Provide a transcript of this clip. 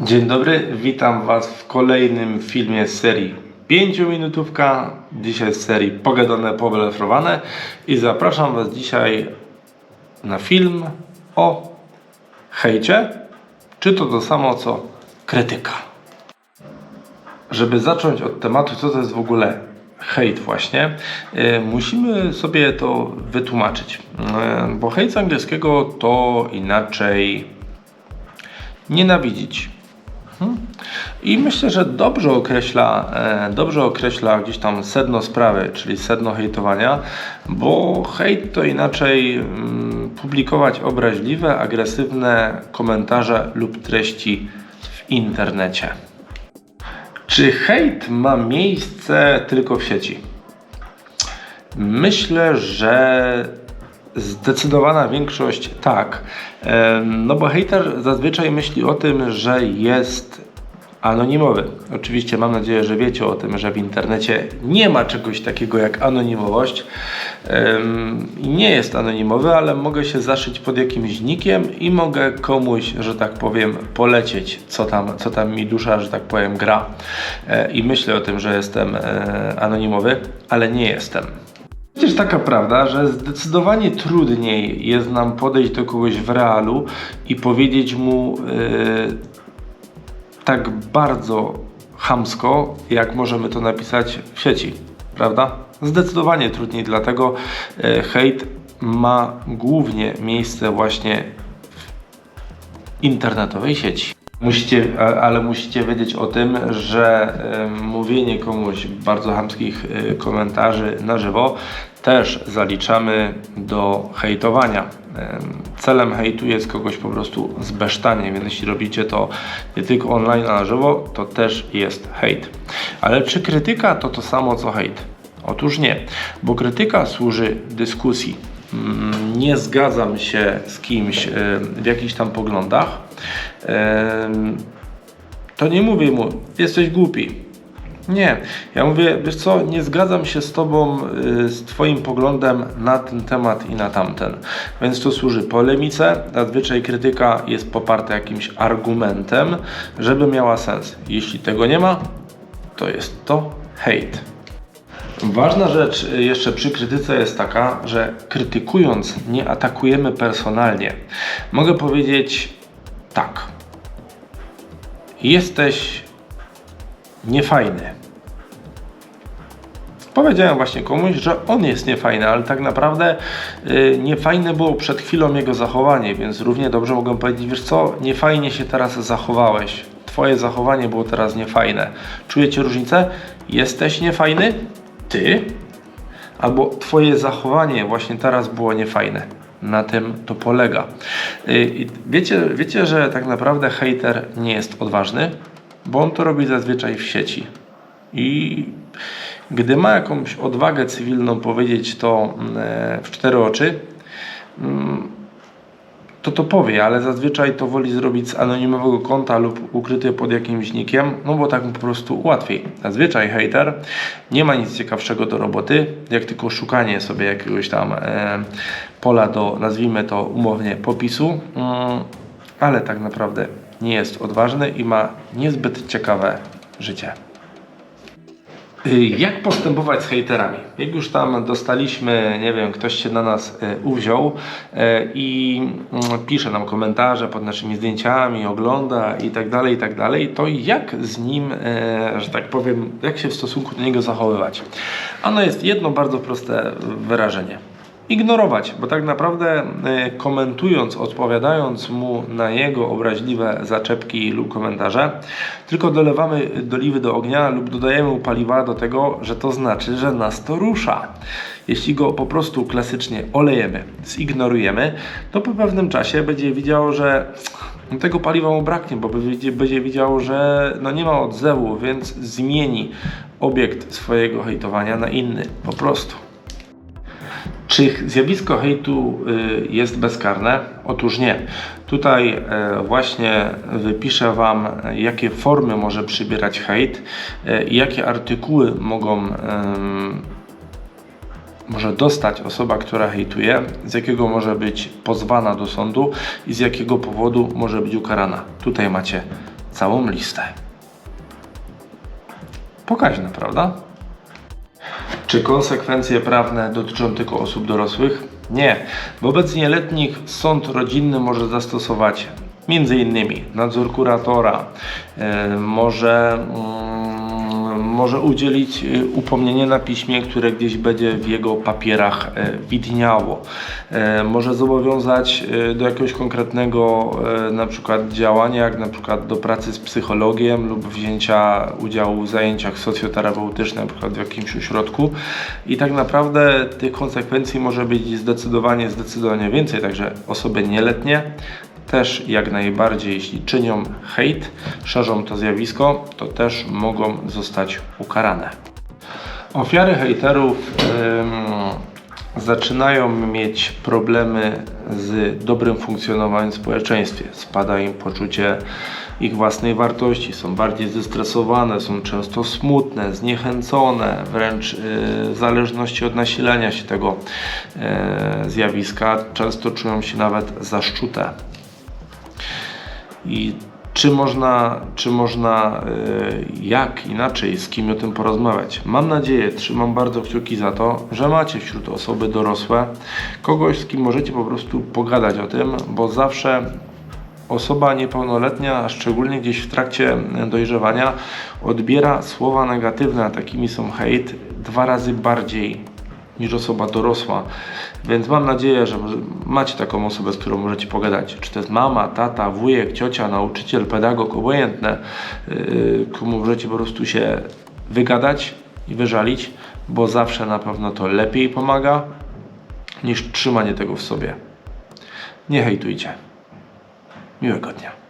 Dzień dobry, witam Was w kolejnym filmie z serii 5 minutówka. Dzisiaj z serii Pogadane, poblefowane i zapraszam Was dzisiaj na film o hejcie, czy to to samo co krytyka. Żeby zacząć od tematu, co to jest w ogóle hejt właśnie, e, musimy sobie to wytłumaczyć. E, Bo hejt z angielskiego to inaczej nienawidzić. I myślę, że dobrze określa, e, dobrze określa gdzieś tam sedno sprawy, czyli sedno hejtowania, bo hejt to inaczej mm, publikować obraźliwe, agresywne komentarze lub treści w internecie. Czy hejt ma miejsce tylko w sieci? Myślę, że zdecydowana większość tak. Em, No bo hater zazwyczaj myśli o tym, że jest anonimowy. Oczywiście mam nadzieję, że wiecie o tym, że w internecie nie ma czegoś takiego jak anonimowość. Nie jest anonimowy, ale mogę się zaszyć pod jakimś nikiem i mogę komuś, że tak powiem, polecieć, co tam, co tam mi dusza, że tak powiem, gra. E, I myślę o tym, że jestem e, anonimowy, ale nie jestem. Przecież taka prawda, że zdecydowanie trudniej jest nam podejść do kogoś w realu i powiedzieć mu yy, tak bardzo chamsko, jak możemy to napisać w sieci, prawda? Zdecydowanie trudniej, dlatego yy, hejt ma głównie miejsce właśnie w internetowej sieci. Musicie, ale musicie wiedzieć o tym, że mówienie komuś bardzo chamskich y, komentarzy na żywo też zaliczamy do hejtowania. Em, Celem hejtu jest kogoś po prostu zbesztanie, więc jeśli robicie to nie tylko online, a na żywo, to też jest hejt. Ale czy krytyka to to samo co hejt? Otóż nie, bo krytyka służy dyskusji. Mm, Nie zgadzam się z kimś w jakichś tam poglądach, to nie mówię mu, jesteś głupi. Nie, ja mówię, wiesz co, nie zgadzam się z Tobą, y, z Twoim poglądem na ten temat i na tamten. Więc to służy polemice. Zazwyczaj krytyka jest poparta jakimś argumentem, żeby miała sens. Jeśli tego nie ma, to jest to hejt. Ważna rzecz y, jeszcze przy krytyce jest taka, że krytykując nie atakujemy personalnie. Mogę powiedzieć tak. Jesteś niefajny. Powiedziałem właśnie komuś, że on jest niefajny, ale tak naprawdę y, niefajne było przed chwilą jego zachowanie, więc równie dobrze mogę powiedzieć, wiesz co, niefajnie się teraz zachowałeś. Twoje zachowanie było teraz niefajne. Czujecie różnicę? Jesteś niefajny? Ty? Albo twoje zachowanie właśnie teraz było niefajne. Na tym to polega. Y, wiecie, wiecie, że tak naprawdę hater nie jest odważny, bo on to robi zazwyczaj w sieci. I gdy ma jakąś odwagę cywilną powiedzieć to mm, e, w cztery oczy, mm, to to powie, ale zazwyczaj to woli zrobić z anonimowego konta lub ukryty pod jakimś nikiem, no bo tak mu po prostu łatwiej. Zazwyczaj hater nie ma nic ciekawszego do roboty, jak tylko szukanie sobie jakiegoś tam e, pola do, nazwijmy to umownie, popisu, mm, ale tak naprawdę nie jest odważny i ma niezbyt ciekawe życie. Y, Jak postępować z hejterami? Jak już tam dostaliśmy, nie wiem, ktoś się na nas y, uwziął y, i mm, pisze nam komentarze pod naszymi zdjęciami, ogląda i tak dalej, i tak dalej, to jak z nim, że tak powiem, jak się w stosunku do niego zachowywać? Ano jest jedno bardzo proste wyrażenie. Ignorować, bo tak naprawdę y, komentując, odpowiadając mu na jego obraźliwe zaczepki lub komentarze, tylko dolewamy doliwy do ognia lub dodajemy paliwa do tego, że to znaczy, że nas to rusza. Jeśli go po prostu klasycznie olejemy, zignorujemy, to po pewnym czasie będzie widział, że tego paliwa mu braknie, bo będzie widział, że no nie ma odzewu, więc zmieni obiekt swojego hejtowania na inny. Po prostu. Czy zjawisko hejtu y, jest bezkarne? Otóż nie. Tutaj e, właśnie wypiszę Wam, jakie formy może przybierać hejt e, i jakie artykuły mogą może dostać osoba, która hejtuje, z jakiego może być pozwana do sądu i z jakiego powodu może być ukarana. Tutaj macie całą listę. Pokaźne, prawda? Czy konsekwencje prawne dotyczą tylko osób dorosłych? Nie. Wobec nieletnich sąd rodzinny może zastosować m.in. nadzór kuratora, e, może, mm, może udzielić e, upomnienie na piśmie, które gdzieś będzie w jego papierach e, widniało. E, Może zobowiązać e, do jakiegoś konkretnego na przykład działania, jak na przykład do pracy z psychologiem lub wzięcia udziału w zajęciach socjoterapeutycznych, na przykład w jakimś ośrodku. I tak naprawdę tych konsekwencji może być zdecydowanie, zdecydowanie więcej. Także osoby nieletnie też jak najbardziej, jeśli czynią hejt, szerzą to zjawisko, to też mogą zostać ukarane. Ofiary hejterów ym, zaczynają mieć problemy z dobrym funkcjonowaniem w społeczeństwie. Spada im poczucie ich własnej wartości, są bardziej zestresowane, są często smutne, zniechęcone, wręcz yy, w zależności od nasilenia się tego yy, zjawiska, często czują się nawet zaszczute. I czy można, czy można, y, jak inaczej, z kim o tym porozmawiać? Mam nadzieję, trzymam bardzo kciuki za to, że macie wśród osoby dorosłe kogoś, z kim możecie po prostu pogadać o tym, bo zawsze osoba niepełnoletnia, a szczególnie gdzieś w trakcie dojrzewania, odbiera słowa negatywne, a takimi są hejt, dwa razy bardziej niż osoba dorosła. Więc mam nadzieję, że macie taką osobę, z którą możecie pogadać. Czy to jest mama, tata, wujek, ciocia, nauczyciel, pedagog, obojętne, yy, komu możecie po prostu się wygadać i wyżalić, bo zawsze na pewno to lepiej pomaga niż trzymanie tego w sobie. Nie hejtujcie. Miłego dnia.